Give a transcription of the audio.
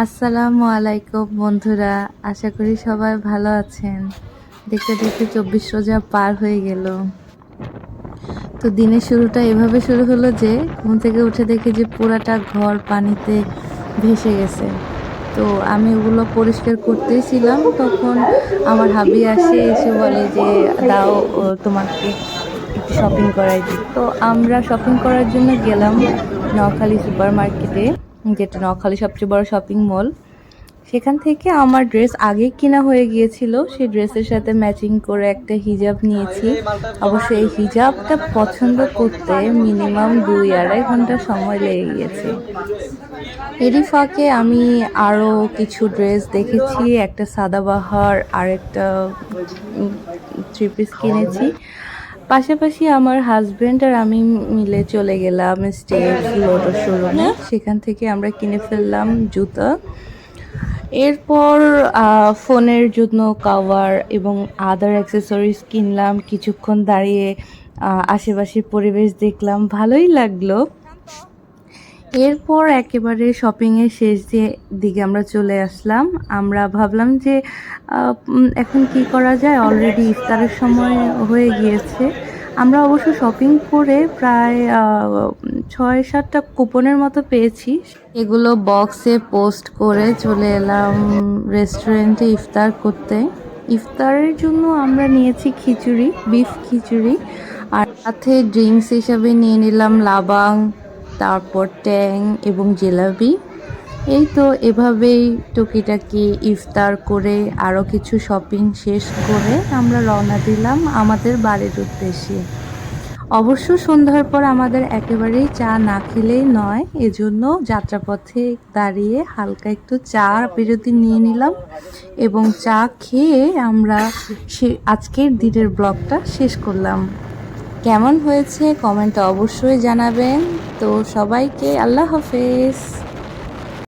আসসালামু আলাইকুম, বন্ধুরা। আশা করি সবাই ভালো আছেন। দেখতে দেখতে চব্বিশ রোজা পার হয়ে গেল। তো দিনের শুরুটা এভাবে শুরু হলো যে, ঘুম থেকে উঠে দেখি যে পুরাটা ঘর পানিতে ভেসে গেছে। তো আমি ওগুলো পরিষ্কার করতেছিলাম তখন আমার হাবি আসে, এসে বলে যে, দাও তোমাকে একটু শপিং করাই দিই। তো আমরা শপিং করার জন্য গেলাম নোয়াখালী সুপার মার্কেটে যেটা নখালি সবচেয়ে বড় শপিং মল সেখান থেকে আমার ড্রেস আগে কিনা হয়ে গিয়েছিল, সেই ড্রেসের সাথে ম্যাচিং করে একটা হিজাব নিয়েছি। অবশ্য এই হিজাবটা পছন্দ করতে মিনিমাম দুই আড়াই ঘণ্টা সময় লেগে গিয়েছে। এরই ফাঁকে আমি আরও কিছু ড্রেস দেখেছি, একটা সাদাবাহার আর একটা থ্রি পিস কিনেছি। পাশাপাশি আমার হাজব্যান্ড আর আমি মিলে চলে গেলাম স্টেজ লোটো শোরুমে সেখান থেকে আমরা কিনে ফেললাম জুতো। এরপর ফোনের জন্য কাভার এবং আদার অ্যাক্সেসরিজ কিনলাম। কিছুক্ষণ দাঁড়িয়ে আশেপাশের পরিবেশ দেখলাম। ভালোই লাগল। এরপর একেবারে শপিংয়ের শেষ দিয়ে দিকে আমরা চলে আসলাম, আমরা ভাবলাম যে এখন কি করা যায়? অলরেডি ইফতারের সময় হয়ে গিয়েছে। আমরা অবশ্য শপিং করে প্রায় ছয় সাতটা কুপনের মতো পেয়েছি। এগুলো বক্সে পোস্ট করে চলে এলাম রেস্টুরেন্টে ইফতার করতে। ইফতারের জন্য আমরা নিয়েছি খিচুড়ি বিফ খিচুড়ি। আর সাথে ড্রিঙ্কস হিসাবে নিয়ে নিলাম লাবাং তারপর ট্যাং এবং জিলাপি। এই তো এভাবেই টুকিটাকি ইফতার করে আরও কিছু শপিং শেষ করে আমরা রওনা দিলাম আমাদের বাড়ির উদ্দেশ্যে। অবশ্য সন্ধ্যার পর আমাদের একেবারেই চা না খেলেই নয়, এজন্য যাত্রাপথে দাঁড়িয়ে হালকা একটু চা বিরতি নিয়ে নিলাম এবং চা খেয়ে আমরা সে আজকের দিনের ব্লগটা শেষ করলাম। কেমন হয়েছে কমেন্টে অবশ্যই জানাবেন। তো সবাইকে আল্লাহ হাফেজ।